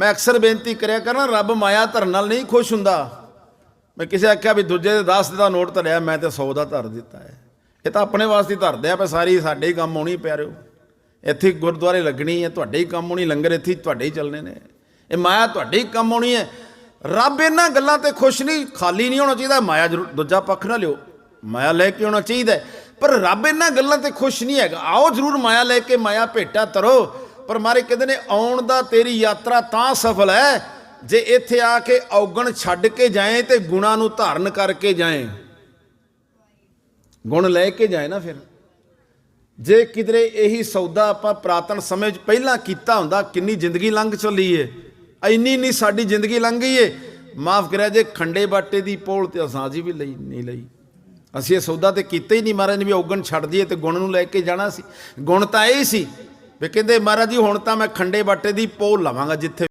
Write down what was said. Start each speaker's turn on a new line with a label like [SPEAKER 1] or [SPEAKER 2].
[SPEAKER 1] ਮੈਂ ਅਕਸਰ ਬੇਨਤੀ ਕਰਿਆ ਕਰਨਾ, ਰੱਬ ਮਾਇਆ ਧਰਨ ਨਾਲ ਨਹੀਂ ਖੁਸ਼ ਹੁੰਦਾ। ਮੈਂ ਕਿਸੇ ਆਖਿਆ ਵੀ ਦੂਜੇ ਦੇ 10 ਦਾ ਨੋਟ ਧਰਿਆ, ਮੈਂ ਤੇ 100 ਦਾ ਧਰ ਦਿੱਤਾ ਹੈ। ਇਹ ਤਾਂ ਆਪਣੇ ਵਾਸਤੇ ਧਰਦੇ ਆ ਪਏ ਸਾਰੀ ਸਾਡੇ ਹੀ ਕੰਮ ਆਉਣੀ ਪਿਆਰਿਓ। ਇੱਥੇ ਗੁਰਦੁਆਰੇ ਲੱਗਣੀ ਹੈ, ਤੁਹਾਡੇ ਹੀ ਕੰਮ ਆਉਣੀ ਲੰਗਰ ਇੱਥੇ ਤੁਹਾਡੇ ਹੀ ਚੱਲਣੇ ਨੇ। ਇਹ ਮਾਇਆ ਤੁਹਾਡੇ ਹੀ ਕੰਮ ਆਉਣੀ ਹੈ। ਰੱਬ ਇਹਨਾਂ ਗੱਲਾਂ ਤੇ ਖੁਸ਼ ਨਹੀਂ, ਖਾਲੀ ਨਹੀਂ ਹੋਣਾ ਚਾਹੀਦਾ, ਮਾਇਆ ਜ਼ਰੂਰ, ਦੂਜਾ ਪੱਖ ਨਾ ਲਿਓ। ਮਾਇਆ ਲੈ ਕੇ ਆਉਣਾ ਚਾਹੀਦਾ ਪਰ ਰੱਬ ਇਹਨਾਂ ਗੱਲਾਂ ਤੇ ਖੁਸ਼ ਨਹੀਂ ਹੈਗਾ। ਆਓ ਜ਼ਰੂਰ ਮਾਇਆ ਲੈ ਕੇ, ਮਾਇਆ ਭੇਟਾ ਤਰੋ। ਪਰ ਮਾਰੇ ਕਹਿੰਦੇ ਨੇ, ਆਉਣ ਦਾ ਤੇਰੀ ਯਾਤਰਾ ਤਾਂ ਸਫਲ ਹੈ, ਜੇ ਇੱਥੇ ਆ ਕੇ ਔਗਣ ਛੱਡ ਕੇ ਜਾਏ ਤੇ ਗੁਣਾ ਨੂੰ ਧਾਰਨ ਕਰਕੇ ਜਾਏ। ਗੁਣ ਲੈ ਕੇ ਜਾਏ ਨਾ ਫਿਰ। ਜੇ ਕਿਧਰੇ ਇਹੀ ਸੌਦਾ ਆਪਾਂ ਪ੍ਰਾਤਨ ਸਮੇਂ 'ਚ ਪਹਿਲਾਂ ਕੀਤਾ ਹੁੰਦਾ, ਕਿੰਨੀ ਜ਼ਿੰਦਗੀ ਲੰਘ ਚੱਲੀ ਏ। ਇੰਨੀ ਨਹੀਂ ਸਾਡੀ ਜ਼ਿੰਦਗੀ ਲੰਘ ਗਈ ਏ। ਮਾਫ ਕਰਿਆ ਜੇ ਖੰਡੇ ਬਾਟੇ ਦੀ ਪੋਲ ਤੇ ਅਸਾਂ ਜੀ ਵੀ ਲਈ, ਨਹੀਂ ਲਈ। ਅਸੀਂ ਇਹ ਸੌਦਾ ਤੇ ਕੀਤਾ ਹੀ ਨਹੀਂ ਮਹਾਰਾਜ ਨੇ ਵੀ ਔਗਣ ਛੱਡ ਦਈਏ ਤੇ ਗੁਣ ਨੂੰ ਲੈ ਕੇ ਜਾਣਾ ਸੀ। ਗੁਣ ਤਾਂ ਇਹ ਹੀ ਸੀ ਵੀ ਕਹਿੰਦੇ ਮਹਾਰਾਜ ਜੀ ਹੁਣ ਤਾਂ ਮੈਂ ਖੰਡੇ ਬਾਟੇ ਦੀ ਪੋਲ ਲਵਾਂਗਾ ਜਿੱਥੇ